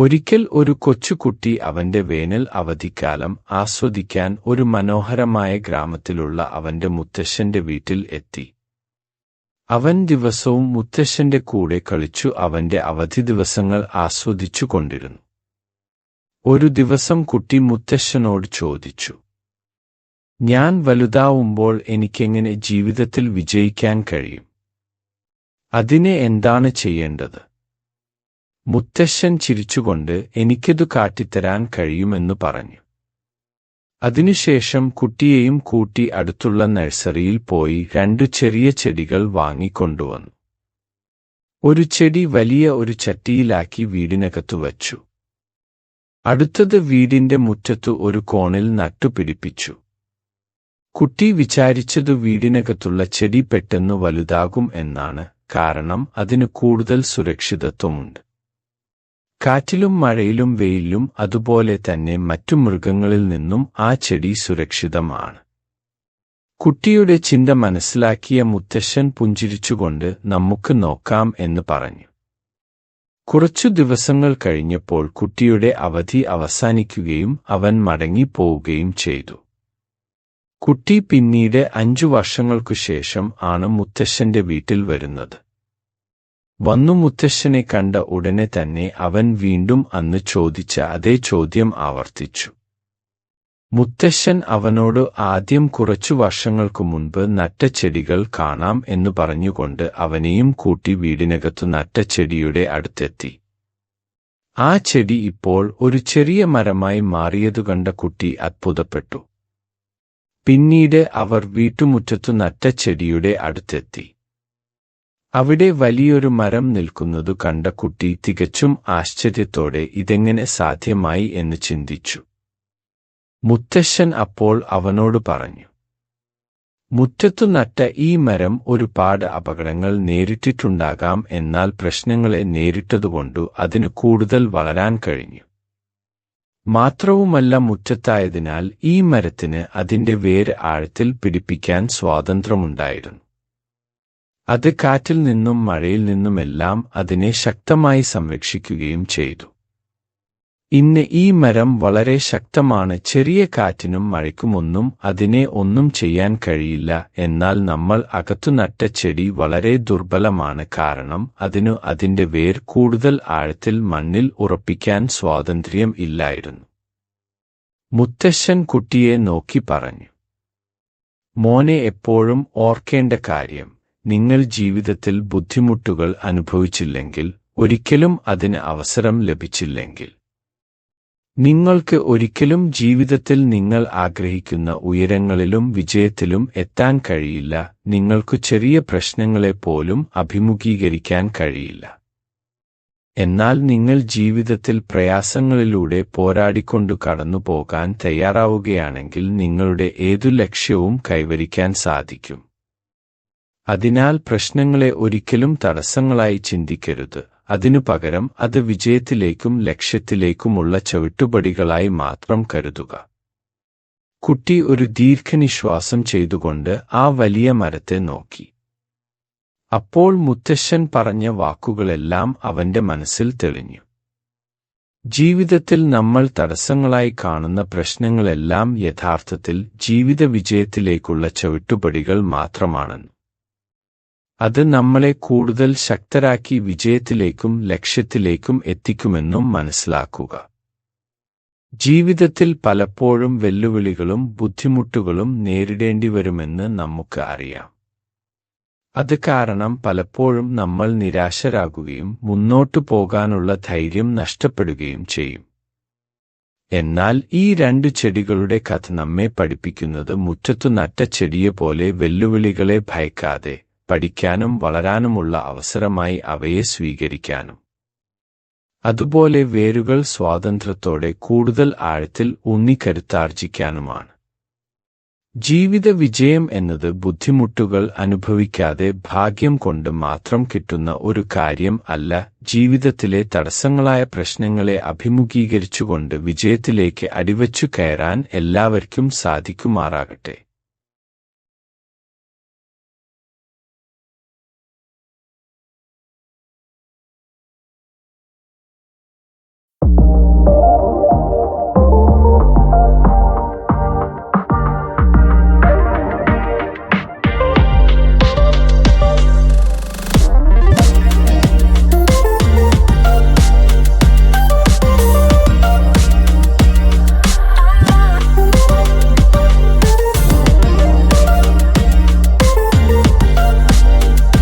ഒരിക്കൽ ഒരു കൊച്ചുകുട്ടി അവന്റെ വേനൽ അവധിക്കാലം ആസ്വദിക്കാൻ ഒരു മനോഹരമായ ഗ്രാമത്തിലുള്ള അവന്റെ മുത്തശ്ശന്റെ വീട്ടിൽ എത്തി. അവൻ ദിവസവും മുത്തശ്ശന്റെ കൂടെ കളിച്ചു അവന്റെ അവധി ദിവസങ്ങൾ ആസ്വദിച്ചു കൊണ്ടിരുന്നു. ഒരു ദിവസം കുട്ടി മുത്തശ്ശനോട് ചോദിച്ചു ഞാൻ വലുതാവുമ്പോൾ എനിക്കെങ്ങനെ ജീവിതത്തിൽ വിജയിക്കാൻ കഴിയും? അതിനെ എന്താണ് ചെയ്യേണ്ടത്? മുത്തശ്ശൻ ചിരിച്ചുകൊണ്ട് എനിക്കതു കാട്ടിത്തരാൻ കഴിയുമെന്നു പറഞ്ഞു. അതിനുശേഷം കുട്ടിയെയും കൂട്ടി അടുത്തുള്ള നഴ്സറിയിൽ പോയി രണ്ടു ചെറിയ ചെടികൾ വാങ്ങിക്കൊണ്ടുവന്നു. ഒരു ചെടി വലിയ ഒരു ചട്ടിയിലാക്കി വീടിനകത്തു വച്ചു. അടുത്തത് വീടിന്റെ മുറ്റത്തു ഒരു കോണിൽ നട്ടുപിടിപ്പിച്ചു. കുട്ടി വിചാരിച്ചതു വീടിനകത്തുള്ള ചെടി പെട്ടെന്ന് വലുതാകും എന്നാണ് കാരണം അതിന് കൂടുതൽ സുരക്ഷിതത്വമുണ്ട്. കാറ്റിലും മഴയിലും വെയിലും അതുപോലെ തന്നെ മറ്റു മൃഗങ്ങളിൽ നിന്നും ആ ചെടി സുരക്ഷിതമാണ്. കുട്ടിയുടെ ചിന്ത മനസ്സിലാക്കിയ മുത്തശ്ശൻ പുഞ്ചിരിച്ചുകൊണ്ട് നമുക്ക് നോക്കാം എന്ന് പറഞ്ഞു. കുറച്ചു ദിവസങ്ങൾ കഴിഞ്ഞപ്പോൾ കുട്ടിയുടെ അവധി അവസാനിക്കുകയും അവൻ മടങ്ങിപ്പോവുകയും ചെയ്തു. കുട്ടി പിന്നീട് അഞ്ചു വർഷങ്ങൾക്കു ശേഷം ആണ് മുത്തശ്ശന്റെ വീട്ടിൽ വരുന്നത്. വന്നു മുത്തശ്ശനെ കണ്ട ഉടനെ തന്നെ അവൻ വീണ്ടും അന്ന് ചോദിച്ച അതേ ചോദ്യം ആവർത്തിച്ചു. മുത്തശ്ശൻ അവനോട് ആദ്യം കുറച്ചു വർഷങ്ങൾക്കു മുൻപ് നട്ട ചെടികൾ കാണാം എന്നു പറഞ്ഞുകൊണ്ട് അവനെയും കൂട്ടി വീടിനകത്തു നട്ട ചെടിയുടെ അടുത്തെത്തി. ആ ചെടി ഇപ്പോൾ ഒരു ചെറിയ മരമായി മാറിയതു കണ്ട കുട്ടി അത്ഭുതപ്പെട്ടു. പിന്നീട് അവർ വീട്ടുമുറ്റത്തു നട്ട ചെടിയുടെ അടുത്തെത്തി. അവിടെ വലിയൊരു മരം നിൽക്കുന്നതു കണ്ട കുട്ടി തികച്ചും ആശ്ചര്യത്തോടെ ഇതെങ്ങനെ സാധ്യമായി എന്ന് ചിന്തിച്ചു. മുത്തശ്ശൻ അപ്പോൾ അവനോട് പറഞ്ഞു മുറ്റത്തു നട്ട ഈ മരം ഒരുപാട് അപകടങ്ങൾ നേരിട്ടിട്ടുണ്ടാകാം എന്നാൽ പ്രശ്നങ്ങളെ നേരിട്ടതുകൊണ്ടു അതിന് കൂടുതൽ വളരാൻ കഴിഞ്ഞു. മാത്രവുമല്ല മുറ്റത്തായതിനാൽ ഈ മരത്തിന് അതിന്റെ വേര് ആഴത്തിൽ പിടിപ്പിക്കാൻ സ്വാതന്ത്ര്യമുണ്ടായിരുന്നു. അത് കാറ്റിൽ നിന്നും മഴയിൽ നിന്നുമെല്ലാം അതിനെ ശക്തമായി സംരക്ഷിക്കുകയും ചെയ്തു. ഇന്ന് ഈ മരം വളരെ ശക്തമാണ് ചെറിയ കാറ്റിനും മഴയ്ക്കുമൊന്നും അതിനെ ഒന്നും ചെയ്യാൻ കഴിയില്ല എന്നാൽ നമ്മൾ അകത്തു നട്ട ചെടി വളരെ ദുർബലമാണ് കാരണം അതിനു അതിന്റെ വേർ കൂടുതൽ ആഴത്തിൽ മണ്ണിൽ ഉറപ്പിക്കാൻ സ്വാതന്ത്ര്യം ഇല്ലായിരുന്നു. മുത്തശ്ശൻ കുട്ടിയെ നോക്കി പറഞ്ഞു മോനെ എപ്പോഴും ഓർക്കേണ്ട കാര്യം നിങ്ങൾ ജീവിതത്തിൽ ബുദ്ധിമുട്ടുകൾ അനുഭവിച്ചില്ലെങ്കിൽ ഒരിക്കലും അതിന് അവസരം ലഭിച്ചില്ലെങ്കിൽ. നിങ്ങൾക്ക് ഒരിക്കലും ജീവിതത്തിൽ നിങ്ങൾ ആഗ്രഹിക്കുന്ന ഉയരങ്ങളിലും വിജയത്തിലും എത്താൻ കഴിയില്ല. നിങ്ങൾക്കു ചെറിയ പ്രശ്നങ്ങളെ പോലും അഭിമുഖീകരിക്കാൻ കഴിയില്ല. എന്നാൽ നിങ്ങൾ ജീവിതത്തിൽ പ്രയാസങ്ങളിലൂടെ പോരാടിക്കൊണ്ടു കടന്നുപോകാൻ തയ്യാറാവുകയാണെങ്കിൽ നിങ്ങളുടെ ഏതു ലക്ഷ്യവും കൈവരിക്കാൻ സാധിക്കും. അതിനാൽ പ്രശ്നങ്ങളെ ഒരിക്കലും തടസ്സങ്ങളായി ചിന്തിക്കരുത്. അതിനു പകരം അത് വിജയത്തിലേക്കും ലക്ഷ്യത്തിലേക്കുമുള്ള ചവിട്ടുപടികളായി മാത്രം കരുതുക. കുട്ടി ഒരു ദീർഘനിശ്വാസം ചെയ്തുകൊണ്ട് ആ വലിയ മരത്തെ നോക്കി. അപ്പോൾ മുത്തശ്ശൻ പറഞ്ഞ വാക്കുകളെല്ലാം അവന്റെ മനസ്സിൽ തെളിഞ്ഞു. ജീവിതത്തിൽ നമ്മൾ തടസ്സങ്ങളായി കാണുന്ന പ്രശ്നങ്ങളെല്ലാം യഥാർത്ഥത്തിൽ ജീവിത വിജയത്തിലേക്കുള്ള ചവിട്ടുപടികൾ മാത്രമാണെന്ന്. അത് നമ്മളെ കൂടുതൽ ശക്തരാക്കി വിജയത്തിലേക്കും ലക്ഷ്യത്തിലേക്കും എത്തിക്കുമെന്നും മനസ്സിലാക്കുക. ജീവിതത്തിൽ പലപ്പോഴും വെല്ലുവിളികളും ബുദ്ധിമുട്ടുകളും നേരിടേണ്ടി വരുമെന്ന് നമുക്ക് അറിയാം. അത് കാരണം പലപ്പോഴും നമ്മൾ നിരാശരാകുകയും മുന്നോട്ടു പോകാനുള്ള ധൈര്യം നഷ്ടപ്പെടുകയും ചെയ്യും. എന്നാൽ ഈ രണ്ടു ചെടികളുടെ കഥ നമ്മെ പഠിപ്പിക്കുന്നത് മുറ്റത്തു നട്ട ചെടിയെപ്പോലെ വെല്ലുവിളികളെ ഭയക്കാതെ പഠിക്കാനും വളരാനുമുള്ള അവസരമായി അവയെ സ്വീകരിക്കാനും. അതുപോലെ വേരുകൾ സ്വാതന്ത്ര്യത്തോടെ കൂടുതൽ ആഴത്തിൽ ഊന്നിക്കരുത്താർജിക്കാനുമാണ് ജീവിത വിജയം എന്നത് ബുദ്ധിമുട്ടുകൾ അനുഭവിക്കാതെ ഭാഗ്യം കൊണ്ട് മാത്രം കിട്ടുന്ന ഒരു കാര്യം അല്ല ജീവിതത്തിലെ തടസ്സങ്ങളായ പ്രശ്നങ്ങളെ അഭിമുഖീകരിച്ചുകൊണ്ട് വിജയത്തിലേക്ക് അടിവച്ചു കയറാൻ എല്ലാവർക്കും സാധിക്കുമാറാകട്ടെ.